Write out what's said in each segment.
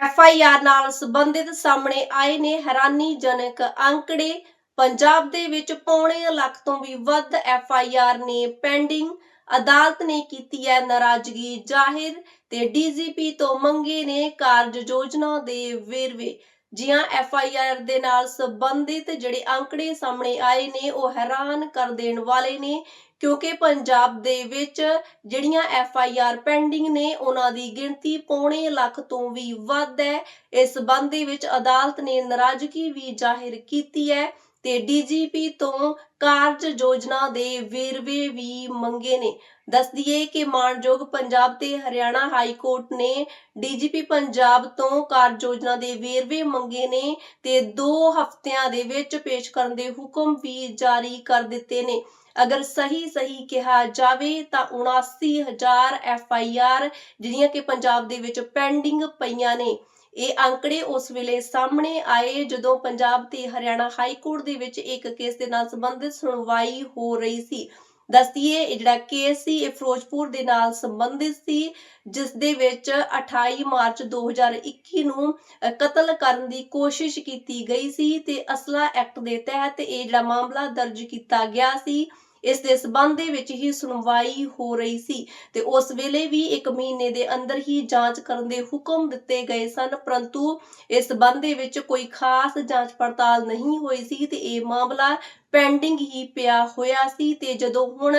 F I R ਨਾਲ ਸੰਬੰਧਿਤ ਸਾਹਮਣੇ ਆਏ ਨੇ ਹੈਰਾਨੀਜਨਕ ਅੰਕੜੇ। ਪੰਜਾਬ ਦੇ ਵਿੱਚ ਪੌਣੇ ਲੱਖ ਤੋਂ ਵੀ ਵੱਧ ਐਫ ਆਈ ਆਰ ਨੇ ਪੈਂਡਿੰਗ ਅਦਾਲਤ ਨੇ ਕੀਤੀ ਹੈ ਨਾਰਾਜ਼ਗੀ ਜ਼ਾਹਿਰ ਤੇ ਡੀਜੀਪੀ ਤੋਂ ਮੰਗੇ ਨੇ ਕਾਰਜ ਯੋਜਨਾ ਦੇ ਵੇਰਵੇ। ਜੀਆਂ ਐਫ ਆਈ ਆਰ ਦੇ ਨਾਲ ਸੰਬੰਧਿਤ ਜਿਹੜੇ ਅੰਕੜੇ ਸਾਹਮਣੇ ਆਏ ਨੇ, ਉਹ ਹੈਰਾਨ ਕਰ ਦੇਣ ਵਾਲੇ ਨੇ, ਕਿਉਂਕਿ ਪੰਜਾਬ ਦੇ ਵਿੱਚ ਜਿਹੜੀਆਂ ਐਫ ਆਈ ਆਰ ਪੈਂਡਿੰਗ ਨੇ, ਉਹਨਾਂ ਦੀ ਗਿਣਤੀ ਪੌਣੇ ਲੱਖ ਤੋਂ ਵੀ ਵੱਧ ਹੈ। ਇਸ ਸੰਬੰਧ ਦੇ ਵਿੱਚ ਅਦਾਲਤ ਨੇ ਨਾਰਾਜ਼ਗੀ ਵੀ ਜ਼ਾਹਿਰ ਕੀਤੀ ਹੈ। ਤੇ ਡੀਜੀਪੀ ਤੋਂ ਕਾਰਜ ਯੋਜਨਾ ਦੇ ਵੇਰਵੇ ਵੀ ਮੰਗੇ ਨੇ। ਦੱਸ ਦਈਏ ਕਿ ਮਾਨਯੋਗ ਪੰਜਾਬ ਤੇ ਹਰਿਆਣਾ ਹਾਈ ਕੋਰਟ ਨੇ ਡੀਜੀਪੀ ਪੰਜਾਬ ਤੋਂ ਕਾਰਜ ਯੋਜਨਾ ਦੇ ਵੇਰਵੇ ਮੰਗੇ ਨੇ ਤੇ 2 ਹਫ਼ਤਿਆਂ ਦੇ ਵਿੱਚ ਪੇਸ਼ ਕਰਨ ਦੇ ਹੁਕਮ ਵੀ ਜਾਰੀ ਕਰ ਦਿੱਤੇ ਨੇ। ਅਗਰ ਸਹੀ ਸਹੀ ਕਿਹਾ ਜਾਵੇ ਤਾਂ 79000 ਐਫ ਆਈ ਆਰ ਜਿਹੜੀਆਂ ਕਿ ਪੰਜਾਬ ਦੇ ਵਿੱਚ ਪੈਂਡਿੰਗ ਪਈਆਂ ਨੇ। ਇਹ ਅੰਕੜੇ ਉਸ ਵੇਲੇ ਸਾਹਮਣੇ ਆਏ ਜਦੋਂ ਪੰਜਾਬ ਤੇ ਹਰਿਆਣਾ ਹਾਈ ਕੋਰਟ ਦੇ ਵਿੱਚ ਇੱਕ ਕੇਸ ਦੇ ਨਾਲ ਸੰਬੰਧਿਤ ਸੁਣਵਾਈ ਹੋ ਰਹੀ ਸੀ। ਦੱਸਦੀਏ, ਇਹ ਜਿਹੜਾ ਕੇਸ ਸੀ, ਇਹ ਫਿਰੋਜ਼ਪੁਰ ਦੇ ਨਾਲ ਸੰਬੰਧਿਤ ਸੀ, ਜਿਸ ਦੇ ਵਿੱਚ 28 ਮਾਰਚ 2021 ਨੂੰ ਕਤਲ ਕਰਨ ਦੀ ਕੋਸ਼ਿਸ਼ ਕੀਤੀ ਗਈ ਸੀ ਤੇ ਅਸਲਾ ਐਕਟ ਦੇ ਤਹਿਤ ਇਹ ਜਿਹੜਾ ਮਾਮਲਾ ਦਰਜ ਕੀਤਾ ਗਿਆ ਸੀ। ਇਸ ਦੇ ਸਬੰਧ ਦੇ ਵਿੱਚ ਹੀ ਸੁਣਵਾਈ ਹੋ ਰਹੀ ਸੀ ਤੇ ਉਸ ਵੇਲੇ ਵੀ 1 ਮਹੀਨੇ ਦੇ ਅੰਦਰ ਹੀ ਜਾਂਚ ਕਰਨ ਦੇ ਹੁਕਮ ਦਿੱਤੇ ਗਏ ਸਨ, ਪਰੰਤੂ ਇਸ ਸਬੰਧ ਦੇ ਵਿੱਚ ਕੋਈ ਖਾਸ ਜਾਂਚ ਪੜਤਾਲ ਨਹੀਂ ਹੋਈ ਸੀ ਤੇ ਇਹ ਮਾਮਲਾ ਪੈਂਡਿੰਗ ਹੀ ਪਿਆ ਹੋਇਆ ਸੀ ਤੇ ਜਦੋਂ ਹੁਣ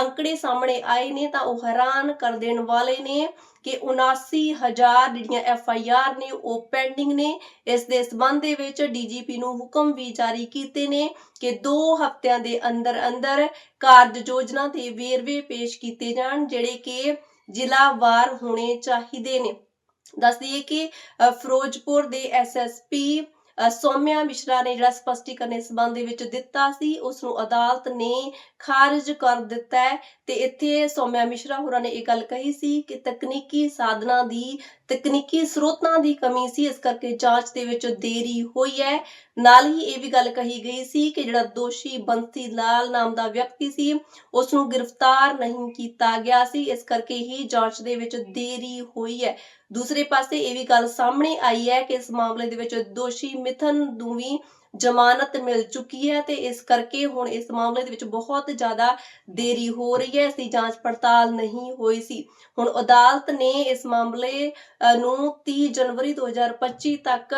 ਅੰਕੜੇ ਸਾਹਮਣੇ ਆਏ ਨੇ ਤਾਂ ਉਹ ਹੈਰਾਨ ਕਰ ਦੇਣ ਵਾਲੇ ਨੇ ਕਿ 79000 ਜਿਹੜੀਆਂ ਐਫ ਆਈ ਆਰ ਨੇ ਉਹ ਪੈਂਡਿੰਗ ਨੇ। ਇਸ ਦੇ ਸਬੰਧ ਦੇ ਵਿੱਚ ਡੀਜੀਪੀ ਨੂੰ ਹੁਕਮ ਵੀ ਜਾਰੀ ਕੀਤੇ ਨੇ ਕਿ 2 ਹਫ਼ਤਿਆਂ ਦੇ ਅੰਦਰ ਅੰਦਰ ਕਾਰਜ ਯੋਜਨਾ ਤੇ ਵੇਰਵੇ ਪੇਸ਼ ਕੀਤੇ ਜਾਣ ਜਿਹੜੇ ਕਿ ਜ਼ਿਲ੍ਹਾਵਾਰ ਹੋਣੇ ਚਾਹੀਦੇ ਨੇ। ਦੱਸ ਦਈਏ ਕਿ ਅ, ਫਿਰੋਜ਼ਪੁਰ ਦੇ ਐਸਐਸਪੀ ਸੋਮਿਆ ਮਿਸ਼ਰਾ ਨੇ ਜਿਹੜਾ ਸਪਸ਼ਟੀਕਰਨ ਇਸ ਸੰਬੰਧ ਦੇ ਵਿੱਚ ਦਿੱਤਾ ਸੀ ਉਸ ਨੂੰ ਅਦਾਲਤ ਨੇ ਖਾਰਜ ਕਰ ਦਿੱਤਾ ਹੈ ਤੇ ਇੱਥੇ ਸੌਮਿਆ ਮਿਸ਼ਰਾ ਹੋਰਾਂ ਨੇ ਇਹ ਗੱਲ ਕਹੀ ਸੀ ਕਿ ਤਕਨੀਕੀ ਸਾਧਨਾਂ ਦੀ, ਤਕਨੀਕੀ ਸਰੋਤਾਂ ਦੀ ਕਮੀ ਸੀ, ਇਸ ਕਰਕੇ ਜਾਂਚ ਦੇ ਵਿੱਚ ਦੇਰੀ ਹੋਈ ਹੈ। ਨਾਲ ਹੀ ਇਹ ਵੀ ਗੱਲ ਕਹੀ ਗਈ ਸੀ ਕਿ ਜਿਹੜਾ ਦੋਸ਼ੀ ਬੰਸੀ ਲਾਲ ਨਾਮ ਦਾ ਵਿਅਕਤੀ ਸੀ ਉਸ ਨੂੰ ਗ੍ਰਿਫਤਾਰ ਨਹੀਂ ਕੀਤਾ ਗਿਆ ਸੀ, ਇਸ ਕਰਕੇ ਹੀ ਜਾਂਚ ਦੇ ਵਿੱਚ ਦੇਰੀ ਹੋਈ ਹੈ। ਦੂਸਰੇ ਪਾਸੇ ਇਹ ਵੀ ਗੱਲ ਸਾਹਮਣੇ ਆਈ ਹੈ ਕਿ ਇਸ ਮਾਮਲੇ ਦੇ ਵਿੱਚ ਦੋਸ਼ੀ ਮਿਥਨ ਨੂੰ ਵੀ ਜ਼ਮਾਨਤ ਮਿਲ ਚੁੱਕੀ ਹੈ ਤੇ ਇਸ ਕਰਕੇ ਹੁਣ ਇਸ ਮਾਮਲੇ ਦੇ ਵਿੱਚ ਬਹੁਤ ਜ਼ਿਆਦਾ ਦੇਰੀ ਹੋ ਰਹੀ ਹੈ ਇਸ ਦੀ ਜਾਂਚ ਪੜਤਾਲ ਨਹੀਂ ਹੋਈ ਸੀ। ਹੁਣ ਅਦਾਲਤ ਨੇ ਇਸ ਮਾਮਲੇ ਨੂੰ 30 ਜਨਵਰੀ 2025 ਤੱਕ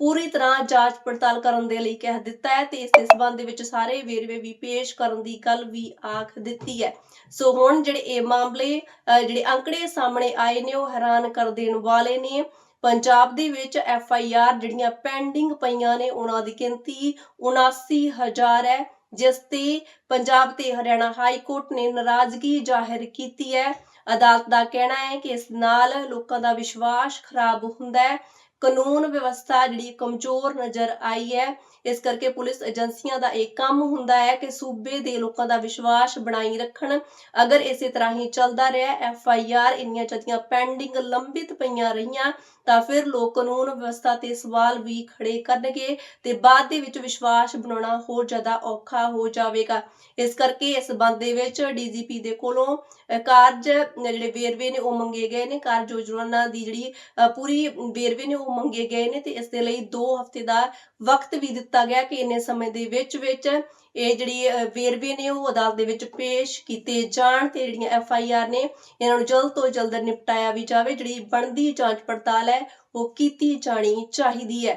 ਪੂਰੀ ਤਰ੍ਹਾਂ ਜਾਂਚ ਪੜਤਾਲ ਕਰਨ ਦੇ ਲਈ ਕਹਿ ਦਿੱਤਾ ਹੈ ਤੇ ਇਸ ਦੇ ਸਬੰਧ ਦੇ ਵਿੱਚ ਸਾਰੇ ਵੇਰਵੇ ਵੀ ਪੇਸ਼ ਕਰਨ ਦੀ ਗੱਲ ਵੀ ਆਖ ਦਿੱਤੀ ਹੈ। ਸੋ ਹੁਣ ਜਿਹੜੇ ਇਹ ਮਾਮਲੇ ਜਿਹੜੇ ਅੰਕੜੇ ਸਾਹਮਣੇ ਆਏ ਨੇ, ਉਹ ਹੈਰਾਨ ਕਰ ਦੇਣ ਵਾਲੇ ਨੇ। ਪੰਜਾਬ ਦੇ ਵਿੱਚ ਐਫ ਆਈ ਆਰ ਜਿਹੜੀਆਂ ਪੈਂਡਿੰਗ ਪਈਆਂ ਨੇ, ਉਹਨਾਂ ਦੀ ਗਿਣਤੀ 79000 ਹੈ, ਜਿਸ ਤੇ ਪੰਜਾਬ ਤੇ ਹਰਿਆਣਾ ਹਾਈ ਕੋਰਟ ਨੇ ਨਾਰਾਜ਼ਗੀ ਜ਼ਾਹਿਰ ਕੀਤੀ ਹੈ। ਅਦਾਲਤ ਦਾ ਕਹਿਣਾ ਹੈ ਕਿ ਇਸ ਨਾਲ ਲੋਕਾਂ ਦਾ ਵਿਸ਼ਵਾਸ ਖਰਾਬ ਹੁੰਦਾ ਹੈ। ਕਾਨੂੰਨ ਵਿਵਸਥਾ ਜਿਹੜੀ ਕਮਜ਼ੋਰ ਨਜ਼ਰ ਆਈ ਹੈ। ਇਸ ਕਰਕੇ ਪੁਲਿਸ ਏਜੰਸੀਆਂ ਦਾ ਇਹ ਕੰਮ ਹੁੰਦਾ ਹੈ ਕਿ ਸੂਬੇ ਦੇ ਲੋਕਾਂ ਦਾ ਵਿਸ਼ਵਾਸ ਬਣਾਈ ਰੱਖਣ। ਅਗਰ ਇਸੇ ਤਰ੍ਹਾਂ ਹੀ ਚੱਲਦਾ ਰਿਹਾ, ਐਫ ਆਈ ਆਰ ਇੰਨੀਆਂ ਜਦੀਆਂ ਪੈਂਡਿੰਗ ਲੰਬਿਤ ਪਈਆਂ ਰਹੀਆਂ, ਤਾਂ ਫਿਰ ਲੋਕ ਕਾਨੂੰਨ ਵਿਵਸਥਾ ਤੇ ਸਵਾਲ ਵੀ ਖੜੇ ਕਰਨਗੇ ਤੇ ਬਾਅਦ ਦੇ ਵਿੱਚ ਵਿਸ਼ਵਾਸ ਬਣਾਉਣਾ ਹੋਰ ਜ਼ਿਆਦਾ ਔਖਾ ਹੋ ਜਾਵੇਗਾ। ਇਸ ਕਰਕੇ ਇਸ ਸੰਬੰਧ ਦੇ ਵਿੱਚ ਡੀਜੀਪੀ ਦੇ ਕੋਲੋਂ ਕਾਰਜ ਜਿਹੜੇ ਵੇਰਵੇ ਨੇ ਉਹ ਮੰਗੇ ਗਏ ਨੇ। ਕਾਰਜ ਯੋਜਨਾ ਦੀ ਜਿਹੜੀ ਪੂਰੀ ਵੇਰਵੇ ਨੇ ਉਹ ਮੰਗੇ ਗਏ ਨੇ ਤੇ ਇਸ ਦੇ ਲਈ 2 ਹਫ਼ਤੇ ਦਾ ਵਕਤ ਵੀ ਦਿੱਤਾ ਗਿਆ ਕਿ ਇੰਨੇ ਸਮੇਂ ਦੇ ਵਿੱਚ ਵਿੱਚ ਇਹ ਜਿਹੜੀ ਵੇਰਵੇ ਨੇ ਉਹ ਅਦਾਲਤ ਦੇ ਵਿੱਚ ਪੇਸ਼ ਕੀਤੇ ਜਾਣ ਤੇ ਜਿਹੜੀਆਂ ਐਫ ਆਈ ਆਰ ਨੇ ਇਹਨਾਂ ਨੂੰ ਜਲਦ ਤੋਂ ਜਲਦ ਨਿਪਟਾਇਆ ਵੀ ਜਾਵੇ, ਜਿਹੜੀ ਬਣਦੀ ਜਾਂਚ ਪੜਤਾਲ ਹੈ, ਉਹ ਕੀਤੀ ਜਾਣੀ ਚਾਹੀਦੀ ਹੈ।